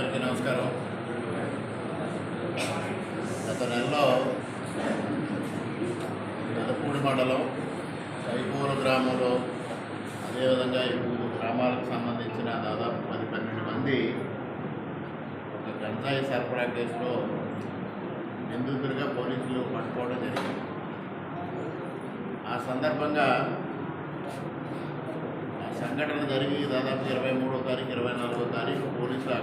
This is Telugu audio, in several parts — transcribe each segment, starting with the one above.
అందరికీ నమస్కారం. గత నెలలో పెదపూడి మండలం సైపూరు గ్రామంలో అదేవిధంగా ఈ మూడు గ్రామాలకు సంబంధించిన దాదాపు పది పన్నెండు మంది ఒక గంజాయి సరఫరా కేసులో నిందితులుగా పోలీసులు పట్టుకోవడం జరిగింది. ఆ సందర్భంగా ఆ సంఘటన జరిగి దాదాపు ఇరవై మూడో తారీఖు ఇరవై నాలుగో తారీఖు పోలీసులు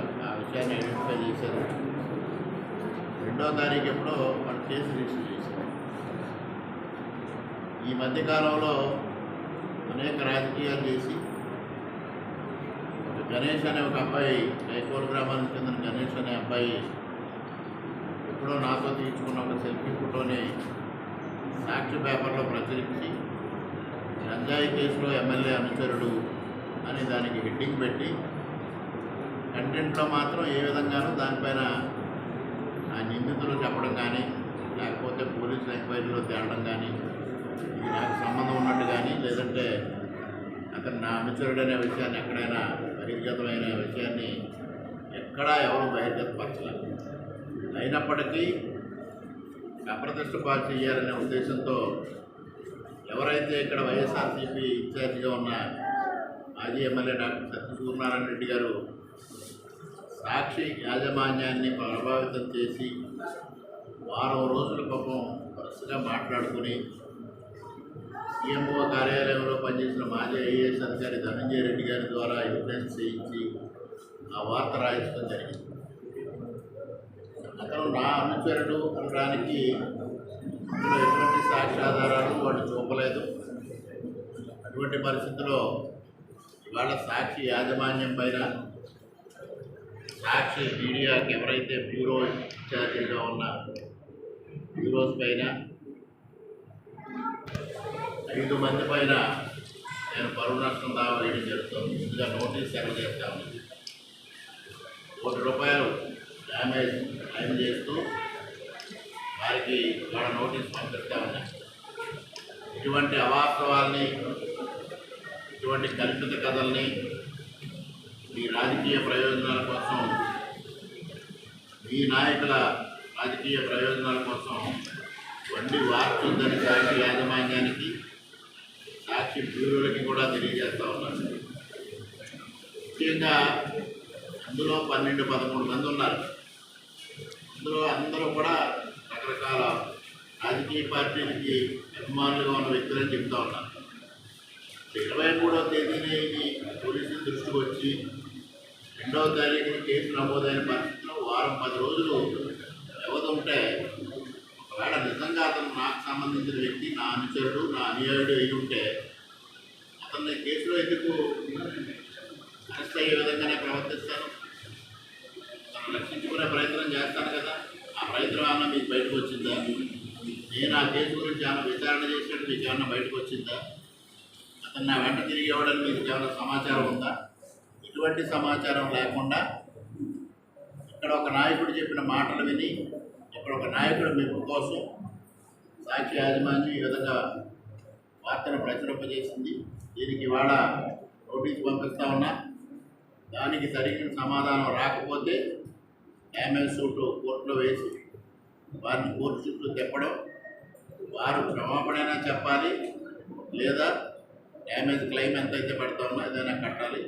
రిజిస్టర్ చేశారు. రెండో తారీఖు ఎప్పుడో వాళ్ళు కేసు రిజిస్టర్ చేశారు. ఈ మధ్యకాలంలో అనేక రాజకీయాలు చేసి ఒక గణేష్ అనే ఒక అబ్బాయి కైకోలు గ్రామానికి చెందిన గణేష్ అనే అబ్బాయి ఎప్పుడో నాతో తీసుకున్న ఒక సెల్ఫీ ఫోటోని సాక్షి పేపర్లో ప్రచురించి గంజాయి కేసులో ఎమ్మెల్యే అనుచరుడు అని దానికి హెడ్డింగ్ పెట్టి కంటెంట్లో మాత్రం ఏ విధంగానూ దానిపైన ఆ నిందితులు చెప్పడం కానీ లేకపోతే పోలీసుల ఎంక్వైరీలో తేలడం కానీ ఇది నాకు సంబంధం ఉన్నట్టు కానీ లేదంటే అతను నా మిత్రుడనే విషయాన్ని ఎక్కడైనా బహిర్గతమైన విషయాన్ని ఎక్కడా ఎవరు బహిర్గతపరచలేదు. అయినప్పటికీ అప్రతిష్ట పాలు చేయాలనే ఉద్దేశంతో ఎవరైతే ఇక్కడ వైఎస్ఆర్సీపీ ఇన్ఛార్జిగా ఉన్న మాజీ ఎమ్మెల్యే డాక్టర్ సత్యసూర్యనారాయణ రెడ్డి గారు సాక్షి యాజమాన్యాన్ని ప్రభావితం చేసి వారం రోజుల పాపం వరుసగా మాట్లాడుకుని సీఎంఓ కార్యాలయంలో పనిచేసిన మాజీ ఐఏఎస్ అధికారి ధనంజయ రెడ్డి గారి ద్వారా ఎవిడెన్స్ చేయించి ఆ వార్త రాయించడం జరిగింది. అతను నా అనుచరుడు అనడానికి అందులో ఎటువంటి సాక్ష్యాధారాలు వాళ్ళు చూపలేదు అటువంటి పరిస్థితిలో ఇవాళ సాక్షి యాజమాన్యం పైన సాక్షి మీడియాకి ఎవరైతే బ్యూరో ఇన్ఛార్జిగా ఉన్న బ్యూరోస్ పైన ఐదు మంది పైన నేను పరువు నష్టం దావా వేయడం జరుగుతుంది. ముందుగా నోటీస్ సెలవు చేస్తాను. కోటి రూపాయలు డ్యామేజ్ క్లైమ్ చేస్తూ వారికి వాళ్ళ నోటీస్ పంపిస్తామని. ఇటువంటి అవాస్తవాల్ని ఇటువంటి కల్పిత కథల్ని మీ రాజకీయ ప్రయోజనాల కోసం మీ నాయకుల రాజకీయ ప్రయోజనాల కోసం వండి వార్చుందని సాక్షి యాజమాన్యానికి సాక్షి బ్యూరోలకి కూడా తెలియజేస్తా ఉన్నాను ముఖ్యంగా అందులో పన్నెండు పదమూడు మంది ఉన్నారు. అందులో అందరూ కూడా రకరకాల రాజకీయ పార్టీలకి అభిమానులుగా ఉన్న వ్యక్తులని చెప్తా ఉన్నారు. ఇరవై మూడవ తేదీనే ఇది పోలీసుల దృష్టికి వచ్చి రెండవ తారీఖు కేసు నమోదైన పరిస్థితిలో వారం పది రోజులు వ్యవధి ఉంటే ఒకవేళ నిజంగా అతను నాకు సంబంధించిన వ్యక్తి నా అనుచరుడు నా అనుయాయుడు అయి ఉంటే అతన్ని కేసులో ఎందుకు అరెస్ట్ అయ్యే విధంగానే ప్రవర్తిస్తాను? తను రక్షించుకునే ప్రయత్నం చేస్తాను కదా. ఆ ప్రయత్నం ఏమన్నా మీకు బయటకు వచ్చిందా? నేను ఆ కేసు గురించి ఏమైనా విచారణ చేసినట్టు మీకు ఏమన్నా బయటకు వచ్చిందా? నా వెంట తిరిగి ఇవ్వడానికి మీకు ఏమైనా సమాచారం ఉందా? ఇటువంటి సమాచారం లేకుండా ఇక్కడ ఒక నాయకుడు చెప్పిన మాటలు విని ఇక్కడ ఒక నాయకుడు మెప్పు కోసం సాక్షి యాజమాన్యం ఈ విధంగా వార్తను ప్రచురింపజేసింది. దీనికి ఇవాళ నోటీస్ పంపిస్తా ఉన్నా. దానికి సరైన సమాధానం రాకపోతే డ్యామేజ్ సూట్ కోర్టులో వేసి వారిని కోర్టు చుట్టూ తెప్పడం వారు క్షమాపణైనా చెప్పాలి లేదా డ్యామేజ్ క్లెయిమ్ ఎంతైతే పెడతామో ఏదైనా కట్టాలి.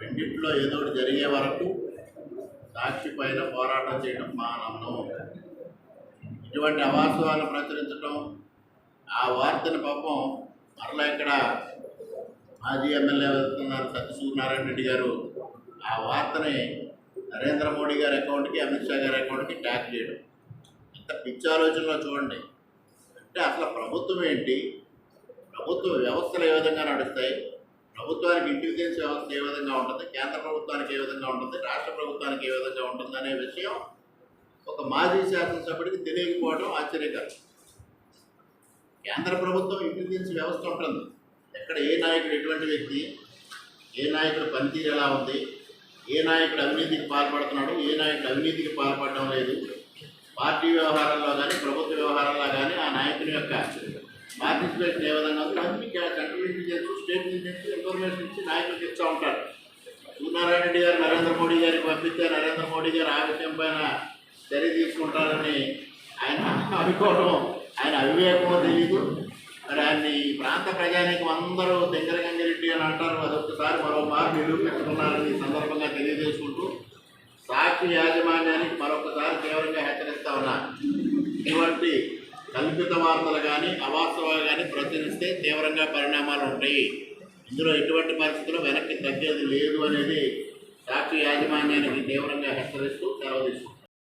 రెండింటిలో ఏదో ఒకటి జరిగే వరకు సాక్షి పైన పోరాటం చేయడం మానవం ఇటువంటి అవాస్తవాలు ప్రచురించడం ఆ వార్తను పాపం మరలా ఇక్కడ మాజీ ఎమ్మెల్యే వెళ్తున్నారు సత్యసూర్యనారాయణ రెడ్డి గారు. ఆ వార్తని నరేంద్ర మోడీ గారి అకౌంట్కి అమిత్ షా గారి అకౌంట్కి ట్యాగ్ చేయడం. ఇంత పిచ్చి ఆలోచనలో చూడండి. అంటే అసలు ప్రభుత్వం ఏంటి? ప్రభుత్వ వ్యవస్థలు ఏ విధంగా నడుస్తాయి? ప్రభుత్వానికి ఇంటెలిజెన్స్ వ్యవస్థ ఏ విధంగా ఉంటుంది? కేంద్ర ప్రభుత్వానికి ఏ విధంగా ఉంటుంది? రాష్ట్ర ప్రభుత్వానికి ఏ విధంగా ఉంటుంది అనే విషయం ఒక మాజీ శాసనసభ్యుడికి తెలియకపోవడం ఆశ్చర్యకరం. కేంద్ర ప్రభుత్వం ఇంటెలిజెన్స్ వ్యవస్థ ఉంటుంది. ఎక్కడ ఏ నాయకుడు ఎటువంటి వ్యక్తి ఏ నాయకుడు పనితీరు ఎలా ఉంది ఏ నాయకుడు అవినీతికి పాల్పడుతున్నాడు ఏ నాయకుడు అవినీతికి పాల్పడడం లేదు. పార్టీ వ్యవహారాల్లో కానీ ప్రభుత్వ వ్యవహారాల్లో కానీ ఆ నాయకుని యొక్క పార్టిసిపేషన్ ఏ విధంగా ఉందో అన్ని central intelligence state intelligence information ఇచ్చి నాయకులకు ఇస్తూ ఉంటారు. సూర్యనారాయణ రెడ్డి గారు నరేంద్ర మోడీ గారికి పంపిస్తే నరేంద్ర మోడీ గారు ఆ విషయం పైన చర్య తీసుకుంటారని ఆయన అనుకోవడం ఆయన అవివేకమో తెలియదు మరి ఆయన్ని ఈ ప్రాంత ప్రజానికి అందరూ దగ్గర గంగిరెడ్డి అని అంటారు. అదొకసారి మరో మారు నిరూపించుకున్నారని సందర్భంగా తెలియజేసుకుంటూ సాక్షి యాజమాన్యానికి మరొకసారి తీవ్రంగా హెచ్చరిస్తా ఉన్నా. ఇటువంటి కల్పిత వార్తలు కానీ అవాస్తవాలు కానీ ప్రచురిస్తే తీవ్రంగా పరిణామాలు ఉంటాయి. ఇందులో ఎటువంటి పరిస్థితుల్లో వెనక్కి తగ్గేది లేదు అనేది సాక్షి యాజమాన్యానికి తీవ్రంగా హెచ్చరిస్తూ సెలవు తీసుకుంటాం